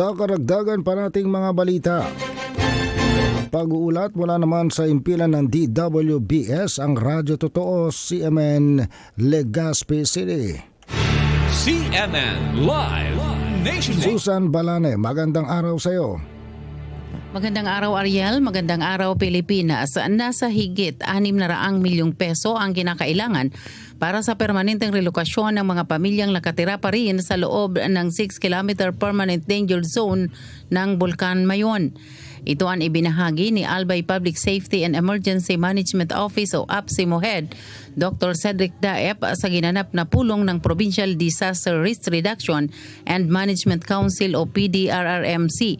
Sa karagdagan pa nating mga balita. Pag-uulat mula naman sa impilan ng DWBS ang Radyo Totoo CMN Legazpi City. CNN Live Nationwide. Susan Balane, magandang araw sa iyo. Magandang araw Ariel, magandang araw Pilipinas. Nasa higit 600 milyong peso ang kinakailangan para sa permanenteng relokasyon ng mga pamilyang nakatira pa rin sa loob ng 6 km permanent danger zone ng Bulkan Mayon. Ito ang ibinahagi ni Albay Public Safety and Emergency Management Office o APSIMO Head, Dr. Cedric Daep sa ginanap na pulong ng Provincial Disaster Risk Reduction and Management Council o PDRRMC.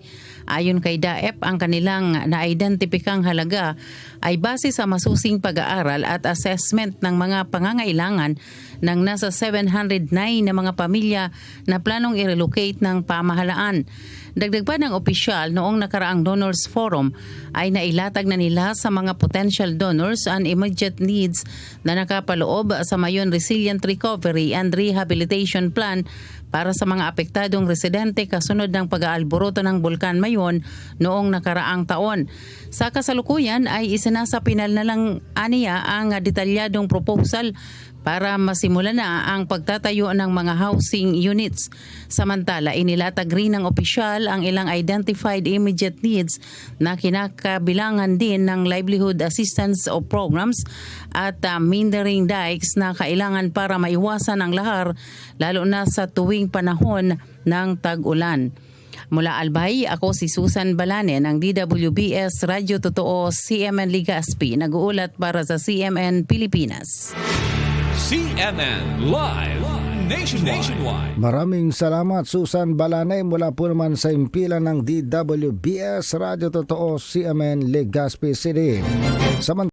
Ayon kay DAEP, ang kanilang na-identipikang halaga ay base sa masusing pag-aaral at assessment ng mga pangangailangan ng nasa 709 na mga pamilya na planong i-relocate ng pamahalaan. Dagdag pa ng opisyal noong nakaraang Donors Forum ay nailatag na nila sa mga potential donors ang immediate needs na nakapaloob sa Mayon Resilient Recovery and Rehabilitation Plan para sa mga apektadong residente kasunod ng pag-aalboroto ng Bulkan Mayon noong nakaraang taon. Sa kasalukuyan ay isinasapinal na lang aniya ang detalyadong proposal para masimula na ang pagtatayo ng mga housing units. Samantala, inilatag rin ng opisyal ang ilang identified immediate needs na kinakabilangan din ng livelihood assistance o programs at uh, mindering dikes na kailangan para maiwasan ang lahar lalo na sa tuwing panahon ng tag-ulan. Mula Albay, ako si Susan Balane ng DWBS Radyo Totoo CMN Ligaspi, nag-uulat para sa CMN Pilipinas. CNN Live Nationwide. Maraming salamat Susan Balane mula po naman sa impilan ng DWBS Radyo Totoo CMN Legazpi City. Samantala